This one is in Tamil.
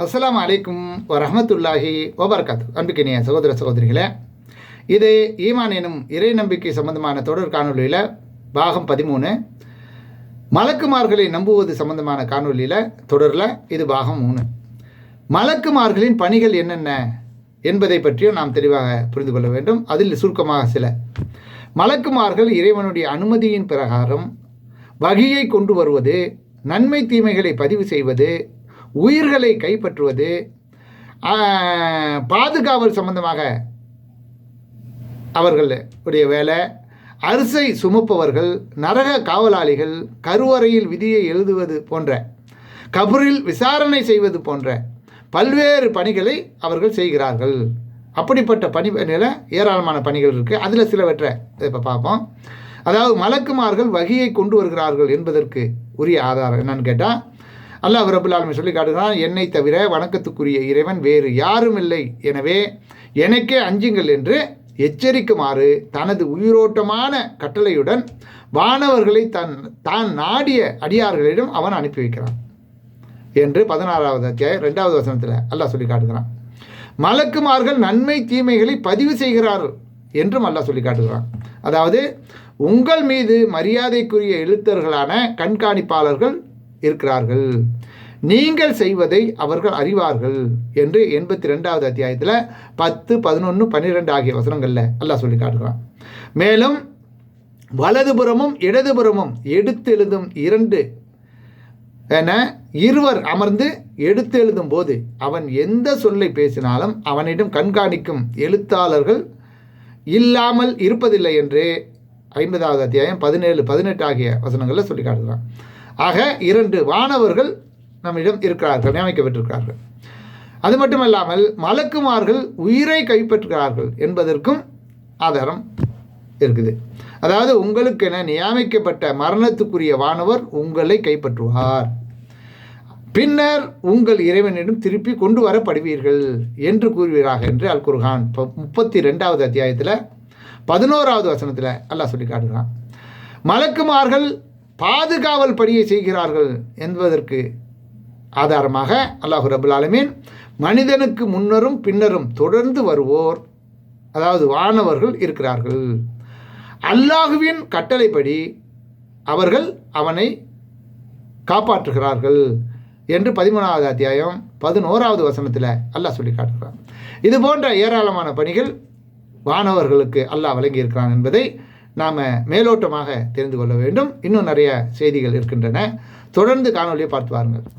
அஸ்லாம் அலைக்கும் வரமத்துல்லாஹி ஓபர்காத் அன்புக்கினிய சகோதர சகோதரிகளே இது ஈமான் எனும் இறை நம்பிக்கை சம்பந்தமான தொடர் காணொலியில் பாகம் பதிமூணு. மலக்குமார்களை நம்புவது சம்பந்தமான காணொலியில் தொடரில் இது பாகம் மூணு. மலக்குமார்களின் பணிகள் என்னென்ன என்பதை பற்றியும் நாம் தெளிவாக புரிந்து கொள்ள வேண்டும். அதில் சுருக்கமாக சில. மலக்குமார்கள் இறைவனுடைய அனுமதியின் பிரகாரம் வகையை கொண்டு வருவது நன்மை தீமைகளை பதிவு செய்வது உயிர்களை கைப்பற்றுவது பாதுகாவல் சம்பந்தமாக அவர்களுடைய வேலை. அரிசை சுமப்பவர்கள் நரக காவலாளிகள் கருவறையில் விதியை எழுதுவது போன்ற கபரில் விசாரணை செய்வது போன்ற பல்வேறு பணிகளை அவர்கள் செய்கிறார்கள். அப்படிப்பட்ட பணி நில ஏராளமான பணிகள் இருக்குது அதில் சிலவற்றை இப்போ பார்ப்போம். அதாவது மலக்குமார்கள் வகையை கொண்டு வருகிறார்கள் என்பதற்கு உரிய ஆதாரம் என்னன்னு கேட்டால் அல்லாஹ் ரபுல் ஆலமீன் சொல்லி காட்டுகிறான் என்னை தவிர வணக்கத்துக்குரிய இறைவன் வேறு யாரும் இல்லை. எனவே எனக்கே அஞ்சுங்கள் என்று எச்சரிக்குமாறு தனது உயிரோட்டமான கட்டளையுடன் வானவர்களை தன் தான் நாடிய அடியார்களிடம் அவன் அனுப்பி வைக்கிறான். என்று பதினாறாவது அத்தியாயம் ரெண்டாவது வசனத்தில் அல்லாஹ் சொல்லி காட்டுகிறான். மலக்குமார்கள் நன்மை தீமைகளை பதிவு செய்கிறார்கள் என்றும் அல்லாஹ் சொல்லி காட்டுகிறான். அதாவது உங்கள் மீது மரியாதைக்குரிய எழுத்தர்களான கண்காணிப்பாளர்கள் இருக்கிறார்கள். நீங்கள் செய்வதை அவர்கள் அறிவார்கள் என்று எண்பத்தி ரெண்டாவது அத்தியாயத்தில் பத்து பதினொன்று பன்னிரெண்டு ஆகிய வசனங்களில் அல்லாஹ் சொல்லி காட்டுகிறான் மேலும் வலதுபுறமும் இடதுபுறமும் எடுத்து எழுதும் இரண்டு என இருவர் அமர்ந்து எடுத்து எழுதும் போது அவன் எந்த சொல்லை பேசினாலும் அவனிடம் கண்காணிக்கும் எழுத்தாளர்கள் இல்லாமல் இருப்பதில்லை என்று ஐம்பதாவது அத்தியாயம் பதினேழு பதினெட்டு ஆகிய வசனங்களில் சொல்லி காட்டுகிறான் ஆக இரண்டு வானவர்கள் நம்மிடம் இருக்கிறார்கள் நியமிக்கப்பட்டிருக்கிறார்கள். அது மட்டுமல்லாமல் மலக்குமார்கள் உயிரை கைப்பற்றுகிறார்கள் என்பதற்கும் ஆதாரம் இருக்குது. அதாவது உங்களுக்கென நியமிக்கப்பட்ட மரணத்துக்குரிய வானவர் உங்களை கைப்பற்றுவார். பின்னர் உங்கள் இறைவனிடம் திருப்பி கொண்டு வரப்படுவீர்கள் என்று கூறுவீராக என்று அல் குர்ஹான் இப்போ முப்பத்தி ரெண்டாவது அத்தியாயத்தில் பதினோராவது வசனத்தில் அல்லாஹ் சொல்லி காட்டுகிறான். மலக்குமார்கள் பாதுகாவல் பணியை செய்கிறார்கள் என்பதற்கு ஆதாரமாக அல்லாஹு ரபுல் ஆலமீன் மனிதனுக்கு முன்னரும் பின்னரும் தொடர்ந்து வருவோர் அதாவது வானவர்கள் இருக்கிறார்கள். அல்லாஹுவின் கட்டளைப்படி அவர்கள் அவனை காப்பாற்றுகிறார்கள் என்று பதிமூணாவது அத்தியாயம் பதினோராவது வசனத்தில் அல்லாஹ் சொல்லி காட்டுகிறான். இது போன்ற ஏராளமான பணிகள் வானவர்களுக்கு அல்லாஹ் வழங்கியிருக்கிறான் என்பதை நாம் மேலோட்டமாக தெரிந்து கொள்ள வேண்டும். இன்னும் நிறைய செய்திகள் இருக்கின்றன. தொடர்ந்து காணொலியை பார்த்து வாருங்கள்.